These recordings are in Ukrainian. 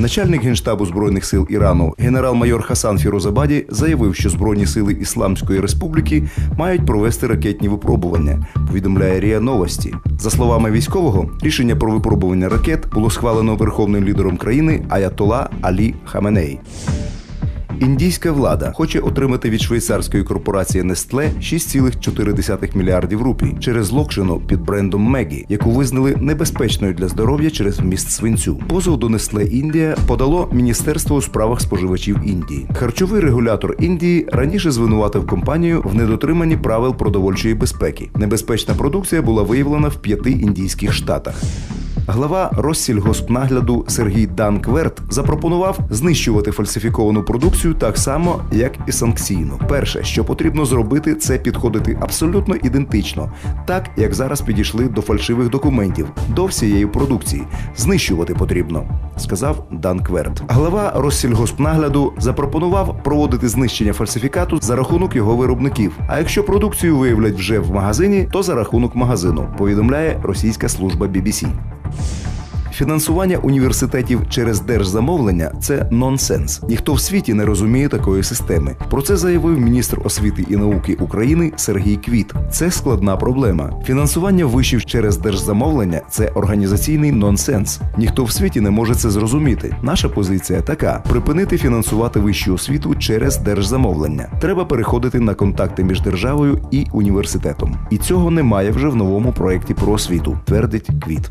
Начальник генштабу збройних сил Ірану генерал-майор Хасан Фірозабаді заявив, що збройні сили Ісламської Республіки мають провести ракетні випробування. Повідомляє Рія Новості. За словами військового, рішення про випробування ракет було схвалено верховним лідером країни Аятола Алі Хаменей. Індійська влада хоче отримати від швейцарської корпорації Nestle 6,4 мільярдів рупій через локшину під брендом Мегі, яку визнали небезпечною для здоров'я через вміст свинцю. Позов до Nestle Індія подало Міністерство у справах споживачів Індії. Харчовий регулятор Індії раніше звинуватив компанію в недотриманні правил продовольчої безпеки. Небезпечна продукція була виявлена в п'яти індійських штатах. Глава Россільгоспнагляду Сергій Данкверт запропонував знищувати фальсифіковану продукцію так само, як і санкційну. Перше, що потрібно зробити, це підходити абсолютно ідентично, так як зараз підійшли до фальшивих документів, до всієї продукції. Знищувати потрібно, сказав Данкверт. Глава Россільгоспнагляду запропонував проводити знищення фальсифікату за рахунок його виробників. А якщо продукцію виявлять вже в магазині, то за рахунок магазину, повідомляє російська служба BBC. Фінансування університетів через держзамовлення це нонсенс. Ніхто в світі не розуміє такої системи. Про це заявив міністр освіти і науки України Сергій Квіт. Це складна проблема. Фінансування вишів через держзамовлення це організаційний нонсенс. Ніхто в світі не може це зрозуміти. Наша позиція така: припинити фінансувати вищу освіту через держзамовлення. Треба переходити на контакти між державою і університетом. І цього немає вже в новому проєкті про освіту, твердить Квіт.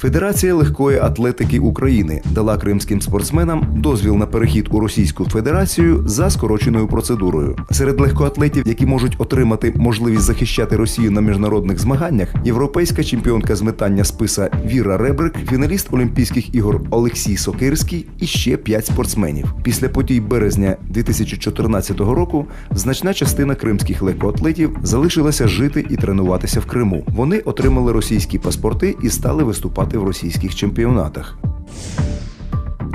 Федерація легкої атлетики України дала кримським спортсменам дозвіл на перехід у Російську Федерацію за скороченою процедурою. Серед легкоатлетів, які можуть отримати можливість захищати Росію на міжнародних змаганнях, європейська чемпіонка з метання списа Віра Ребрик, фіналіст Олімпійських ігор Олексій Сокирський і ще п'ять спортсменів. Після подій березня 2014 року значна частина кримських легкоатлетів залишилася жити і тренуватися в Криму. Вони отримали російські паспорти і стали виступати в російських чемпіонатах.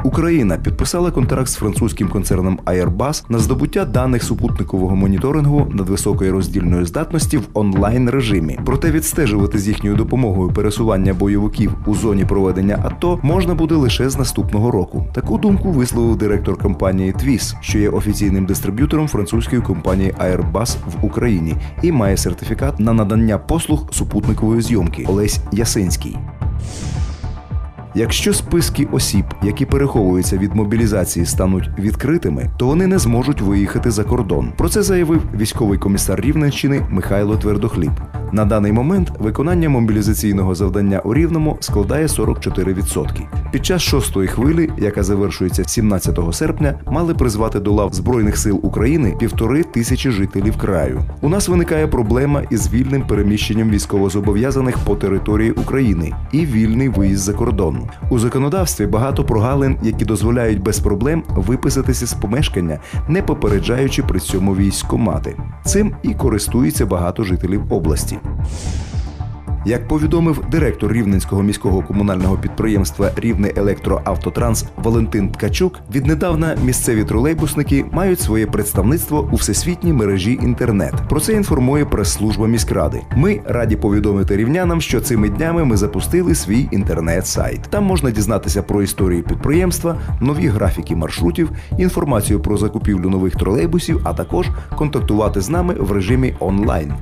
Україна підписала контракт з французьким концерном Airbus на здобуття даних супутникового моніторингу надвисокої роздільної здатності в онлайн режимі. Проте відстежувати з їхньою допомогою пересування бойовиків у зоні проведення АТО можна буде лише з наступного року. Таку думку висловив директор компанії Твіс, що є офіційним дистриб'ютором французької компанії Airbus в Україні і має сертифікат на надання послуг супутникової зйомки Олесь Ясинський. Якщо списки осіб, які переховуються від мобілізації, стануть відкритими, то вони не зможуть виїхати за кордон. Про це заявив військовий комісар Рівненщини Михайло Твердохліб. На даний момент виконання мобілізаційного завдання у Рівному складає 44%. Під час шостої хвилі, яка завершується 17 серпня, мали призвати до лав Збройних сил України півтори тисячі жителів краю. У нас виникає проблема із вільним переміщенням військовозобов'язаних по території України і вільний виїзд за кордон. У законодавстві багато прогалин, які дозволяють без проблем виписатися з помешкання, не попереджаючи при цьому військкомати. Цим і користується багато жителів області. Як повідомив директор Рівненського міського комунального підприємства Рівне Електроавтотранс Валентин Ткачук, віднедавна місцеві тролейбусники мають своє представництво у всесвітній мережі інтернет. Про це інформує прес-служба міськради. Ми раді повідомити рівнянам, що цими днями ми запустили свій інтернет-сайт. Там можна дізнатися про історію підприємства, нові графіки маршрутів, інформацію про закупівлю нових тролейбусів, а також контактувати з нами в режимі онлайн.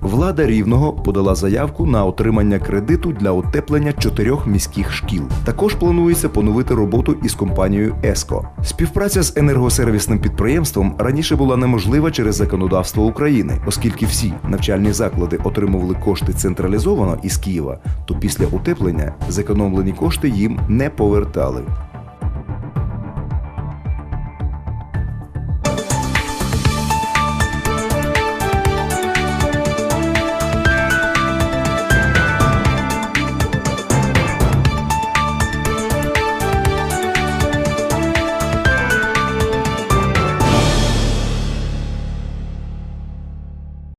Влада рівного подала заявку на отримання кредиту для утеплення чотирьох міських шкіл. Також планується поновити роботу із компанією ЕСКО. Співпраця з енергосервісним підприємством раніше була неможлива через законодавство України, оскільки всі навчальні заклади отримували кошти централізовано із Києва, то після утеплення зекономлені кошти їм не повертали.